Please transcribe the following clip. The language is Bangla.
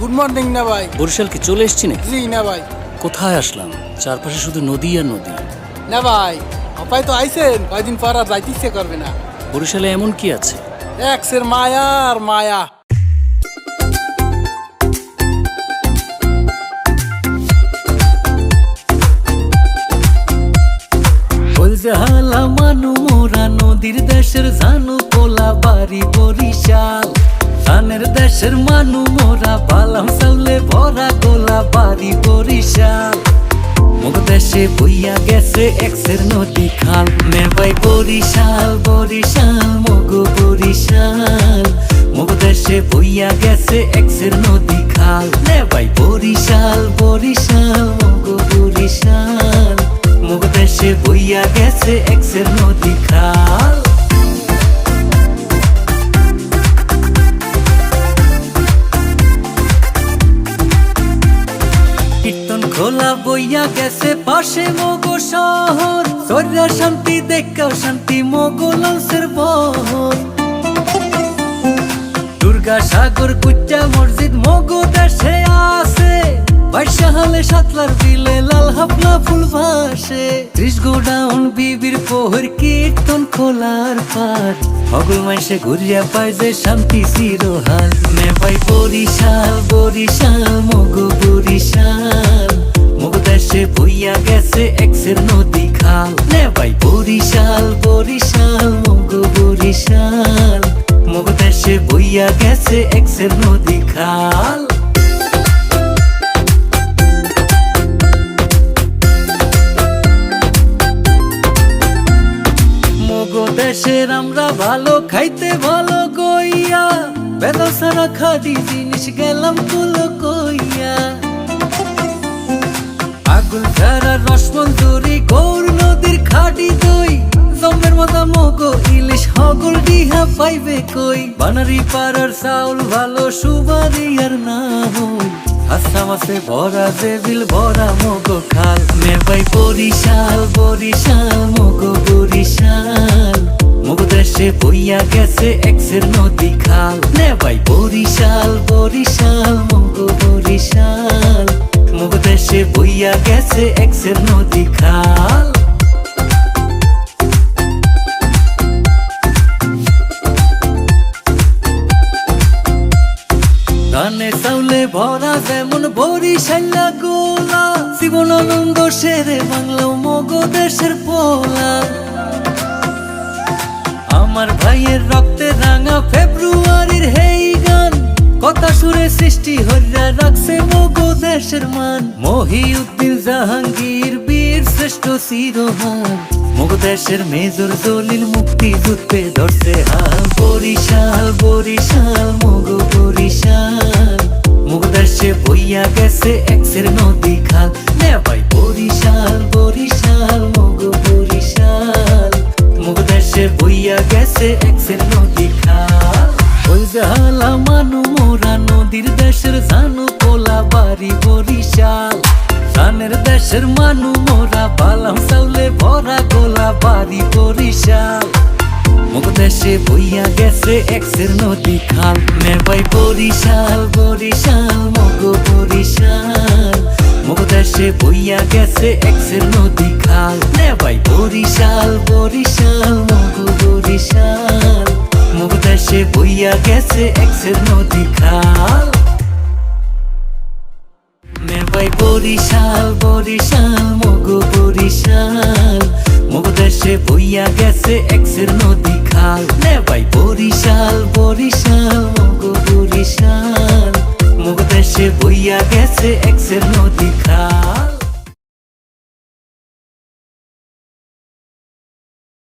মর্নিং না ভাই। বরিশাল কি চলে এসছি নাকি? জি না ভাই। কোথায় আসলাম? চারপাশে শুধু নদী আর নদী। না ভাই আপাই তো আইছেন কয়দিন পর আর যাইতে ইচ্ছে করবে না। বরিশালে এমন কি আছে? এক্সের মায়া আর মায়া। বলজালা মানু মোরা নদীর দেশের জানু ভরা গোলা বাড়ি বরিশাল। মুখ দেশে বইয়া গেছে এক্সের নদী খাল। মেবাই বরিশাল বরিশাল মগো বরিশাল। মুখ দেশে বইয়া গেছে এক্সের নদী খাল। মেবাই বরিশাল বরিশাল মগো বরিশাল। মুখ দেশে বইয়া গেছে এক্সের নদী খাল। কীর্তন বইয়া গেছে পাশে মগো শহর। সর্যা শান্তি দেখা শান্তি, মগো লঞ্চের বহর। দুর্গা সাগর, কুচ্চা মসজিদ, মগো দেশে আছে। বাইশা হলে সাতলার বিলে লাল হাফলা ফুল ভাসে। ত্রিশ গোডাউন বিবির পোহর কীর্তন খোলার পাট হগল মাইসে ঘুরিয়া পায় যে শান্তি চিরহাল মে পাই বরিশাল বরিশাল, মগো বরিশাল। বইয়া গেছে এক্সের নদী খাল। নে ভাই বরিশাল বরিশাল মগো বরিশাল। মগো দেশে বইয়া গেছে এক্সের নদী খাল। দেশের আমরা ভালো খাইতে ভালো গইয়া বেদা সারা খাদি জিনিস গেলাম কুলো কইয়া। ঝাড়া রসমঞ্জুরি গৌর নদীর খাটি দই। জমের মাথা মগো, ইলিশ হগল ডিহা পাইবে কই? বানারি পাড়ার চাউল ভালো সুবারি আর না হই হাসামাসে ভরা দেবিল ভরা মগো খাল। মেবাই বরিশাল বরিশাল, মগো বরিশাল। মগো দেশে বইয়া গেছে এক্সের নদী খাল। নেবাই বরিশাল বরিশাল, মগো বরিশাল। দেশে বইয়া গেছে এক্সের নদী খাল। ধানে চাউলে ভরা যেমন বরিশাল্লা গোলা জীবনানন্দ সেরে বাংলা মগো দেশের পোলা। আমার ভাইয়ের রক্তে রাঙা ফেব্রুয়ারির হেই গান, কথা সুরে সৃষ্টি হইয়া রাখছে দেশের মান। মহিউদ্দিন জাহাঙ্গীর, বীর শ্রেষ্ঠ শিরোহান মগো দেশের মেজর দলিল মুক্তি যুদ্ধে ধরছে হাল। বরিশাল বরিশাল মগো বরিশাল। মগো দেশে বইয়া গেছে এক্সের নদী খাল। নে ভাই, বরিশাল বরিশাল মগো বরিশাল। মুখ দেশে বইয়া গেছে এক্সের নদী খাল। ওই জালা মানু মোরা নদীর দেশের জানু পোলা বাড়ি বরিশাল। ধানের দেশের মানু মোরা বালাম চাউলে ভরা গোলা বাড়ি বরিশাল। মুখ দেশে বইয়া গেছে এক্সের নদী খাল। মেবাই বরিশাল বরিশাল মগো বরিশাল। মুখ দেশে বইয়া গেছে এক্সের নদী খাল। নেবাই বরিশাল বরিশাল মগো বরিশাল। মুখ দেশে বইয়া গেছে এক্সের নদী খাল মেবাই বরিশাল বরিশাল, মগো বরিশাল। মগো দেশে বইয়া গেছে এক্সের নদী খাল নেবাই বরিশাল বরিশাল, মগো বরিশাল। দেশে বইয়া গেছে এক্সের নদী খাল